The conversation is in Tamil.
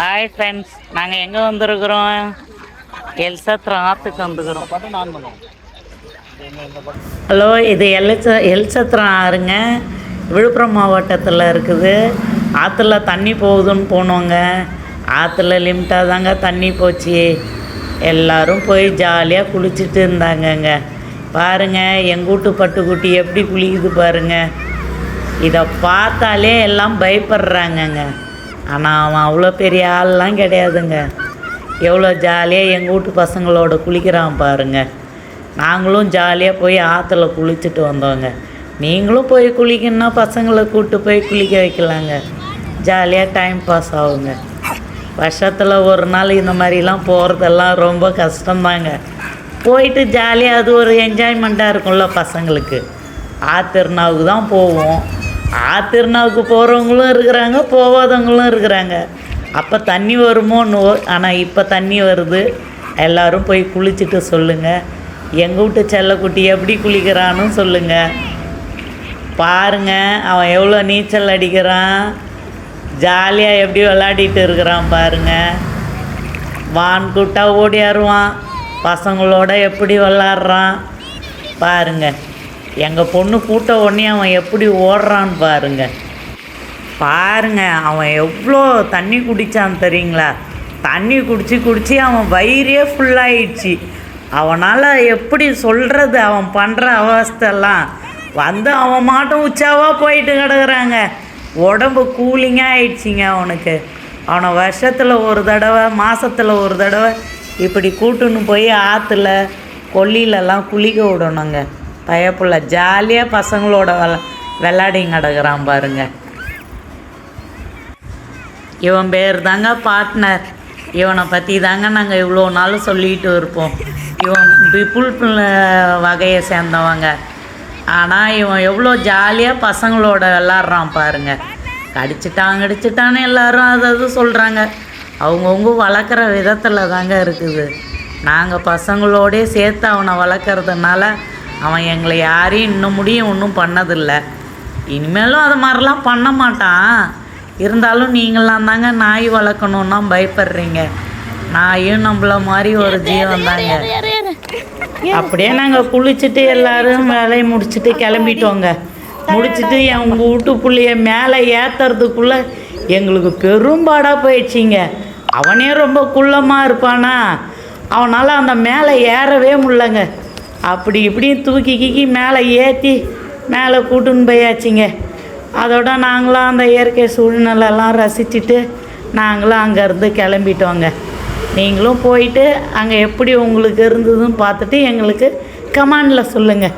ஹாய் ஃப்ரெண்ட்ஸ் நாங்கள் எங்கே வந்திருக்கிறோம்? எல்சத்திரம் ஆற்றுக்கு வந்துக்கிறோம் ஹலோ இது எல்ச எல்சத்திரம் ஆறுங்க. விழுப்புரம் மாவட்டத்தில் இருக்குது. ஆற்றுல தண்ணி போகுதுன்னு போனோங்க. ஆற்றுல லிமிட்டாக தாங்க தண்ணி போச்சு. எல்லாரும் போய் ஜாலியாக குளிச்சுட்டு இருந்தாங்கங்க. பாருங்க எங்கள் வீட்டு பட்டுக்குட்டி எப்படி குளிக்குது பாருங்கள் இதை பார்த்தாலே எல்லாம் பயப்படுறாங்கங்க. ஆனால் அவன் அவ்வளோ பெரிய ஆள்லாம் கிடையாதுங்க. எவ்வளோ ஜாலியாக எங்கள் வீட்டு பசங்களோட குளிக்கிறான் பாருங்க. நாங்களும் ஜாலியாக போய் ஆற்றுல குளிச்சுட்டு வந்தோங்க. நீங்களும் போய் குளிக்கணுன்னா பசங்களை கூப்பிட்டு போய் குளிக்க வைக்கலாங்க. ஜாலியாக டைம் பாஸ் ஆகுங்க. வருஷத்தில் ஒரு நாள் இந்த மாதிரிலாம் போகிறதெல்லாம் ரொம்ப கஷ்டம்தாங்க. போயிட்டு ஜாலியாக அது ஒரு என்ஜாய்மெண்ட்டாக இருக்கும்ல பசங்களுக்கு. ஆத்திருநாவுக்கு தான் போவோம். ஆத்திருநாவுக்கு போகிறவங்களும் இருக்கிறாங்க போகாதவங்களும் இருக்கிறாங்க. அப்போ தண்ணி வருமோன்னு ஆனால் இப்போ தண்ணி வருது. எல்லோரும் போய் குளிச்சுட்டு சொல்லுங்கள் எங்கள் வீட்டு செல்லக்குட்டி எப்படி குளிக்கிறான்னு சொல்லுங்கள் பாருங்க அவன் எவ்வளோ நீச்சல் அடிக்கிறான். ஜாலியாக எப்படி விளையாடிட்டு இருக்கிறான் பாருங்க. வான் கூட்டா ஓடியாருவான் பசங்களோட எப்படி விளாட்றான் பாருங்க. எங்கள் பொண்ணு கூட்ட உடனே அவன் எப்படி ஓடுறான்னு பாருங்க. பாருங்க அவன் எவ்வளோ தண்ணி குடித்தான் தெரியுங்களா? தண்ணி குடிச்சு குடித்து அவன் வயிறே ஃபுல்லாயிடுச்சு அவனால் எப்படி சொல்கிறது அவன் பண்ணுற அவஸ்தெல்லாம் வந்து அவன் மாட்டும் உச்சாவாக போயிட்டு கிடக்குறாங்க. உடம்பு கூலிங்காக ஆயிடுச்சிங்க அவனுக்கு. அவனை வருஷத்தில் ஒரு தடவை மாதத்தில் ஒரு தடவை இப்படி கூட்டுன்னு போய் ஆற்றுல கொல்லிலெல்லாம் குளிக்க விடணுங்க. பயப்புள்ள ஜாலியாக பசங்களோட வெள விளாடிங்க கிடக்குறான் பாருங்க. இவன் பேர் தாங்க பார்ட்னர் இவனை பற்றி தாங்க நாங்கள் இவ்வளோ நாள் சொல்லிட்டு இருப்போம். இவன் பிப்புள் வகையை சேர்ந்தவங்க. ஆனால் இவன் எவ்வளோ ஜாலியாக பசங்களோட விளாட்றான் பாருங்க. கடிச்சிட்டான் கடிச்சிட்டான்னு எல்லாரும் அது அது சொல்கிறாங்க அவங்கவுங்க வளர்க்குற விதத்தில் தாங்க இருக்குது. நாங்கள் பசங்களோடே சேர்த்து அவனை வளர்க்குறதுனால அவன் எங்களை யாரையும் இன்னும் முடியும் ஒன்றும் பண்ணதில்லை. இனிமேலும் அது மாதிரிலாம் பண்ண மாட்டான். இருந்தாலும் நீங்களாம் தாங்க நாய் வளர்க்கணுன்னா பயப்படுறீங்க. நாயும் நம்மள மாதிரி ஒரு ஜீவன் தாங்க அப்படியே நாங்கள் குளிச்சுட்டு எல்லாரும் வேலையை முடிச்சுட்டு கிளம்பிட்டோங்க. முடிச்சுட்டு எங்கள் வீட்டு புள்ளைய மேலே ஏற்றுறதுக்குள்ளே எங்களுக்கு பெரும்பாடாக போயிடுச்சிங்க. அவனே ரொம்ப குள்ளமாக இருப்பானா? அவனால் அந்த மேலே ஏறவே முடியலங்க. அப்படி இப்படியும் தூக்கி கீக்கி மேலே ஏற்றி மேலே கூட்டுன்னு போயாச்சுங்க. அதோட நாங்களும் அந்த இயற்கை சூழ்நிலைலாம் ரசிச்சுட்டு நாங்களும் அங்கேருந்து கிளம்பிட்டோங்க. நீங்களும் போயிட்டு அங்கே எப்படி உங்களுக்கு இருந்ததுன்னு பார்த்துட்டு எங்களுக்கு கமாண்டில் சொல்லுங்கள்